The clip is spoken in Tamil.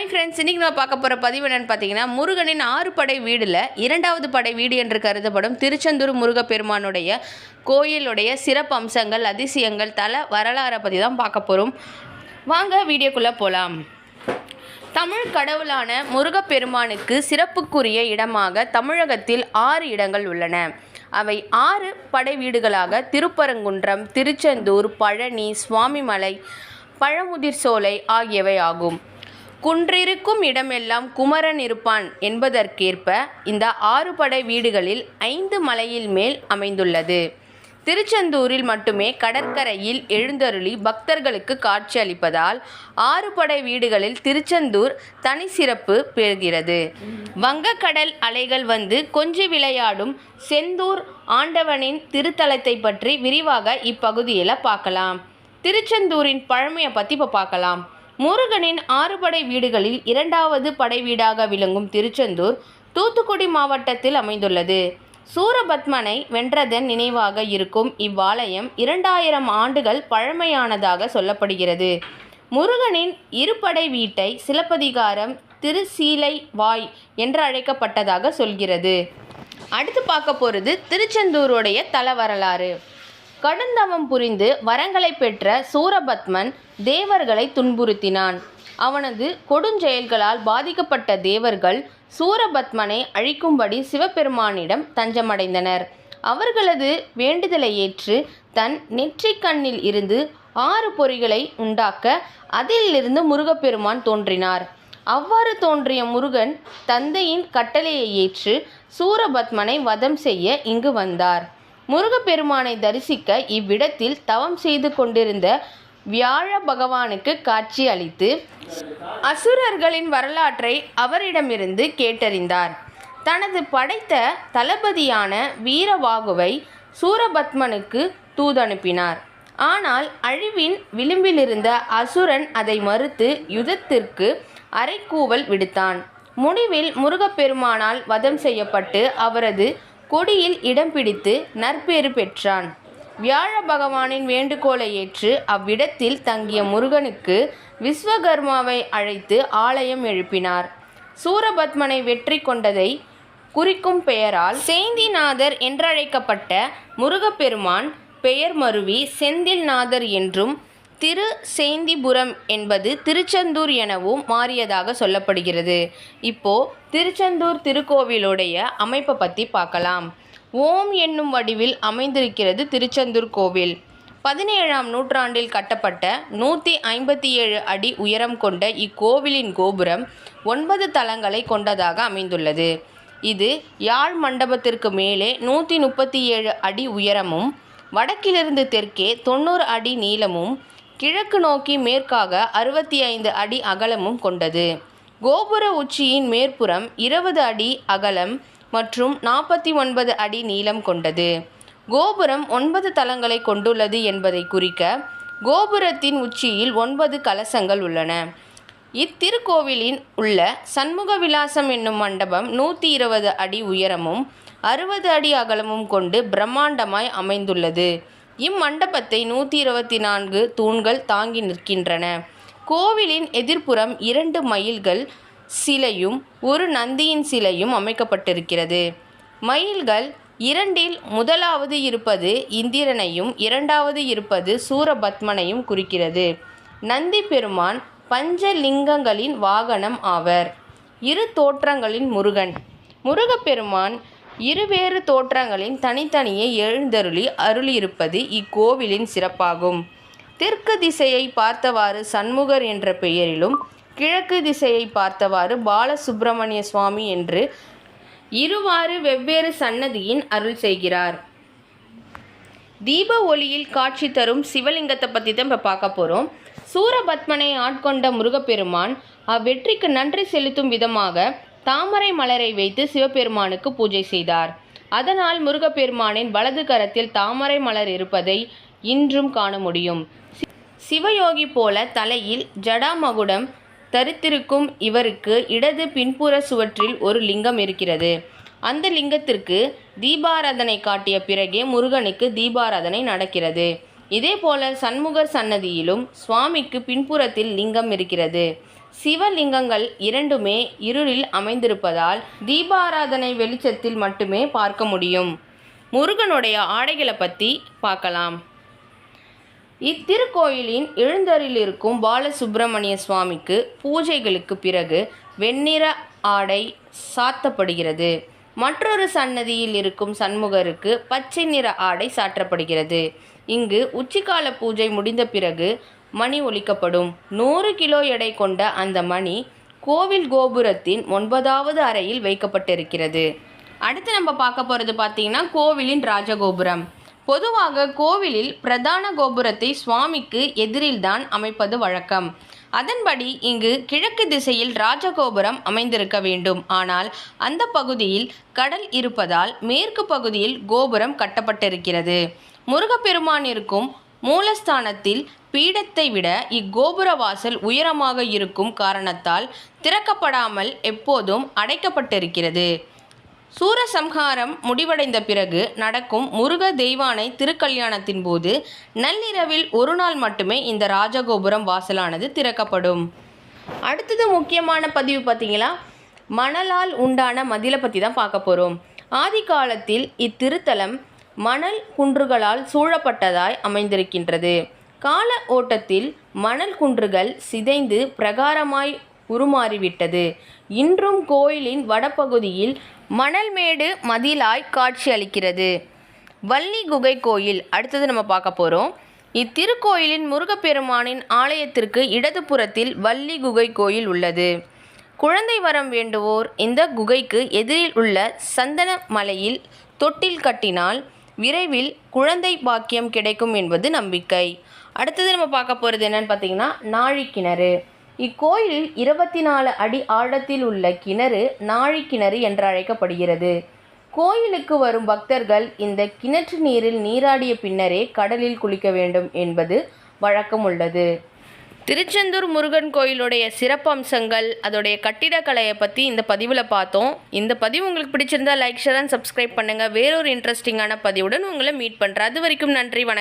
ஹாய் ஃப்ரெண்ட்ஸ் இன்றைக்கி நம்ம பார்க்க போகிற பதிவு என்னென்னு பார்த்தீங்கன்னா முருகனின் ஆறு படை வீடில் இரண்டாவது படை வீடு என்று கருதப்படும் திருச்செந்தூர் முருகப்பெருமானுடைய கோயிலுடைய சிறப்பு அம்சங்கள் அதிசயங்கள் தல வரலாறை பற்றி தான் பார்க்க போகிறோம் வாங்க வீடியோக்குள்ளே போகலாம் தமிழ் கடவுளான முருகப்பெருமானுக்கு சிறப்புக்குரிய இடமாக தமிழகத்தில் ஆறு இடங்கள் உள்ளன. அவை ஆறு படை வீடுகளாக திருப்பரங்குன்றம் திருச்செந்தூர் பழனி சுவாமிமலை பழமுதிர் சோலை ஆகியவை ஆகும். குன்றிருக்கும் இடமெல்லாம் குமரன் இருப்பான் என்பதற்கேற்ப இந்த ஆறு படை வீடுகளில் ஐந்து மலையில் மேல் அமைந்துள்ளது. திருச்செந்தூரில் மட்டுமே கடற்கரையில் எழுந்தருளி பக்தர்களுக்கு காட்சி அளிப்பதால் ஆறு படை வீடுகளில் திருச்செந்தூர் தனி சிறப்பு பெறுகிறது. வங்கக்கடல் அலைகள் வந்து கொஞ்சி விளையாடும் செந்தூர் ஆண்டவனின் திருத்தலத்தை பற்றி விரிவாக இப்பகுதியில் பார்க்கலாம். திருச்செந்தூரின் பழமையை பற்றி இப்போ பார்க்கலாம். முருகனின் ஆறு படை வீடுகளில் இரண்டாவது படை வீடாக விளங்கும் திருச்செந்தூர் தூத்துக்குடி மாவட்டத்தில் அமைந்துள்ளது. சூரபத்மனை வென்றதன் நினைவாக இருக்கும் இவ்வாலயம் இரண்டாயிரம் ஆண்டுகள் பழமையானதாக சொல்லப்படுகிறது. முருகனின் இருபடை வீட்டை சிலப்பதிகாரம் திருசீலை வாய் என்று அழைக்கப்பட்டதாக சொல்கிறது. அடுத்து பார்க்க போகிறது திருச்செந்தூருடைய தல வரலாறு கடுந்தவம் புரிந்து வரங்களை பெற்ற சூரபத்மன் தேவர்களை துன்புறுத்தினான். அவனது கொடுஞ்செயல்களால் பாதிக்கப்பட்ட தேவர்கள் சூரபத்மனை அழிக்கும்படி சிவபெருமானிடம் தஞ்சமடைந்தனர். அவர்களது வேண்டுதலை ஏற்று தன் நெற்றிக் கண்ணில் இருந்து ஆறு பொறிகளை உண்டாக்க அதிலிருந்து முருகப்பெருமான் தோன்றினார். அவ்வாறு தோன்றிய முருகன் தந்தையின் கட்டளையை ஏற்று சூரபத்மனை வதம் செய்ய இங்கு வந்தார். முருகப்பெருமானை தரிசிக்க இவ்விடத்தில் தவம் செய்து கொண்டிருந்த வியாழ பகவானுக்கு காட்சி அளித்து அசுரர்களின் வரலாற்றை அவரிடமிருந்து கேட்டறிந்தார். தனது படைத்த தளபதியான வீரவாகுவை சூரபத்மனுக்கு தூதனுப்பினார். ஆனால் அழிவின் விளிம்பிலிருந்த அசுரன் அதை மறுத்து யுதத்திற்கு அரைக்கூவல் விடுத்தான். முடிவில் முருகப்பெருமானால் வதம் செய்யப்பட்டு அவரது கொடியில் இடம் பிடித்து நற்பேறு பெற்றான். வியாழ பகவானின் வேண்டுகோளை ஏற்று அவ்விடத்தில் தங்கிய முருகனுக்கு விஸ்வகர்மாவை அழைத்து ஆலயம் எழுப்பினார். சூரபத்மனை வெற்றி கொண்டதை குறிக்கும் பெயரால் சேந்திநாதர் என்றழைக்கப்பட்ட முருகப்பெருமான் பெயர் மருவி செந்தில்நாதர் என்றும் திரு சேந்திபுரம் என்பது திருச்செந்தூர் எனவும் மாறியதாக சொல்லப்படுகிறது. இப்போ திருச்செந்தூர் திருக்கோவிலுடைய அமைப்பை பற்றி பார்க்கலாம். ஓம் என்னும் வடிவில் அமைந்திருக்கிறது திருச்செந்தூர் கோவில். பதினேழாம் நூற்றாண்டில் கட்டப்பட்ட நூற்றி ஐம்பத்தி ஏழு அடி உயரம் கொண்ட இக்கோவிலின் கோபுரம் ஒன்பது தளங்களை கொண்டதாக அமைந்துள்ளது. இது யாழ் மண்டபத்திற்கு மேலே நூற்றி முப்பத்தி ஏழு அடி உயரமும் வடக்கிலிருந்து தெற்கே தொண்ணூறு அடி நீளமும் கிழக்கு நோக்கி மேற்காக அறுபத்தி ஐந்து அடி அகலமும் கொண்டது. கோபுர உச்சியின் மேற்புறம் இருபது அடி அகலம் மற்றும் நாற்பத்தி ஒன்பது அடி நீளம் கொண்டது. கோபுரம் ஒன்பது தளங்களை கொண்டுள்ளது என்பதை குறிக்க கோபுரத்தின் உச்சியில் ஒன்பது கலசங்கள் உள்ளன. இத்திருக்கோவிலின் உள்ள சண்முக விலாசம் என்னும் மண்டபம் நூற்றி இருபது அடி உயரமும் அறுபது அடி அகலமும் கொண்டு பிரம்மாண்டமாய் அமைந்துள்ளது. இம்மண்டபத்தை நூற்றி இருபத்தி நான்கு தூண்கள் தாங்கி நிற்கின்றன. கோவிலின் எதிர்ப்புறம் இரண்டு மயில்கள் சிலையும் ஒரு நந்தியின் சிலையும் அமைக்கப்பட்டிருக்கிறது. மயில்கள் இரண்டில் முதலாவது இருப்பது இந்திரனையும் இரண்டாவது இருப்பது சூரபத்மனையும் குறிக்கிறது. நந்தி பெருமான் பஞ்சலிங்கங்களின் வாகனம் ஆவர். இரு தோற்றங்களின் முருகன். முருகப்பெருமான் இருவேறு தோற்றங்களின் தனித்தனியே எழுந்தருளி அருளியிருப்பது இக்கோவிலின் சிறப்பாகும். தெற்கு திசையை பார்த்தவாறு சண்முகர் என்ற பெயரிலும் கிழக்கு திசையை பார்த்தவாறு பாலசுப்பிரமணிய சுவாமி என்று இருவாறு வெவ்வேறு சன்னதியின் அருள் செய்கிறார். தீப ஒளியில் காட்சி தரும் சிவலிங்கத்தை பற்றி தான் இப்போ பார்க்க போகிறோம் சூரபத்மனை ஆட்கொண்ட முருகப்பெருமான் அவ்வெற்றிக்கு நன்றி செலுத்தும் விதமாக தாமரை மலரை வைத்து சிவபெருமானுக்கு பூஜை செய்தார். அதனால் முருகப்பெருமானின் வலது கரத்தில் தாமரை மலர் இருப்பதை இன்றும் காண முடியும். சிவயோகி போல தலையில் ஜடாமகுடம் தரித்திருக்கும் இவருக்கு இடது பின்புற சுவற்றில் ஒரு லிங்கம் இருக்கிறது. அந்த லிங்கத்திற்கு தீபாராதனை காட்டிய பிறகே முருகனுக்கு தீபாராதனை நடக்கிறது. இதேபோல சண்முகர் சன்னதியிலும் சுவாமிக்கு பின்புறத்தில் லிங்கம் இருக்கிறது. சிவலிங்கங்கள் இரண்டுமே இருளில் அமைந்திருப்பதால் தீபாராதனை வெளிச்சத்தில் மட்டுமே பார்க்க முடியும். முருகனுடைய ஆடைகளை பற்றி பார்க்கலாம். இத்திருக்கோயிலின் எழுந்தரில் இருக்கும் பாலசுப்பிரமணிய சுவாமிக்கு பூஜைகளுக்கு பிறகு வெண்ணிற ஆடை சாத்தப்படுகிறது. மற்றொரு சன்னதியில் இருக்கும் சண்முகருக்கு பச்சை நிற ஆடை சாற்றப்படுகிறது. இங்கு உச்சிக்கால பூஜை முடிந்த பிறகு மணி ஒலிக்கப்படும். நூறு கிலோ எடை கொண்ட அந்த மணி கோவில் கோபுரத்தின் ஒன்பதாவது அறையில் வைக்கப்பட்டிருக்கிறது. அடுத்து நம்ம பார்க்க போகிறது பார்த்தீங்கன்னா கோவிலின் ராஜகோபுரம். பொதுவாக கோவிலில் பிரதான கோபுரத்தை சுவாமிக்கு எதிரில்தான் அமைப்பது வழக்கம். அதன்படி இங்கு கிழக்கு திசையில் ராஜகோபுரம் அமைந்திருக்க வேண்டும். ஆனால் அந்த பகுதியில் கடல் இருப்பதால் மேற்கு பகுதியில் கோபுரம் கட்டப்பட்டிருக்கிறது. முருகப்பெருமானிற்கும் மூலஸ்தானத்தில் பீடத்தை விட இக்கோபுர வாசல் உயரமாக இருக்கும் காரணத்தால் திறக்கப்படாமல் எப்போதும் அடைக்கப்பட்டிருக்கிறது. சூரசம்ஹாரம் முடிவடைந்த பிறகு நடக்கும் முருக தெய்வானை திருக்கல்யாணத்தின் போது நள்ளிரவில் ஒரு நாள் மட்டுமே இந்த ராஜகோபுரம் வாசலானது திறக்கப்படும். அடுத்தது முக்கியமான பதிவு பார்த்தீங்களா? மணலால் உண்டான மதிலை பற்றி தான் பார்க்க போகிறோம் ஆதி காலத்தில் இத்திருத்தலம் மணல் குன்றுகளால் சூழப்பட்டதாய் அமைந்திருக்கின்றது. கால ஓட்டத்தில் மணல் குன்றுகள் சிதைந்து பிரகாரமாய் உருமாறிவிட்டது. இன்றும் கோயிலின் வடபகுதியில் மணல்மேடு மதிலாய் காட்சியளிக்கிறது வள்ளி குகை கோயில் அடுத்தது நம்ம பார்க்க போகிறோம் இத்திருக்கோயிலின் முருகப்பெருமானின் ஆலயத்திற்கு இடதுபுறத்தில் வள்ளி குகை கோயில் உள்ளது. குழந்தை வரம் வேண்டுவோர் இந்த குகைக்கு எதிரில் உள்ள சந்தன மலையில் தொட்டில் கட்டினால் விரைவில் குழந்தை பாக்கியம் கிடைக்கும் என்பது நம்பிக்கை. அடுத்தது நம்ம பார்க்க போகிறது என்னன்னு பார்த்தீங்கன்னா நாழிக்கிணறு. இக்கோயிலில் இருபத்தி நாலு அடி ஆழத்தில் உள்ள கிணறு நாழிக்கிணறு என்று அழைக்கப்படுகிறது. கோயிலுக்கு வரும் பக்தர்கள் இந்த கிணற்று நீரில் நீராடிய பின்னரே கடலில் குளிக்க வேண்டும் என்பது வழக்கம் உள்ளது திருச்செந்தூர் முருகன் கோயிலுடைய சிறப்பம்சங்கள் அதோடைய கட்டிடக்கலையை பற்றி இந்த பதிவில் பார்த்தோம். இந்த பதிவு உங்களுக்கு பிடிச்சிருந்தா லைக் ஷேர் அண்ட் சப்ஸ்கிரைப் பண்ணுங்கள் வேறொரு இன்ட்ரெஸ்டிங்கான பதிவுடன் உங்களை மீட் பண்ணுறேன் அது வரைக்கும் நன்றி வணக்கம்.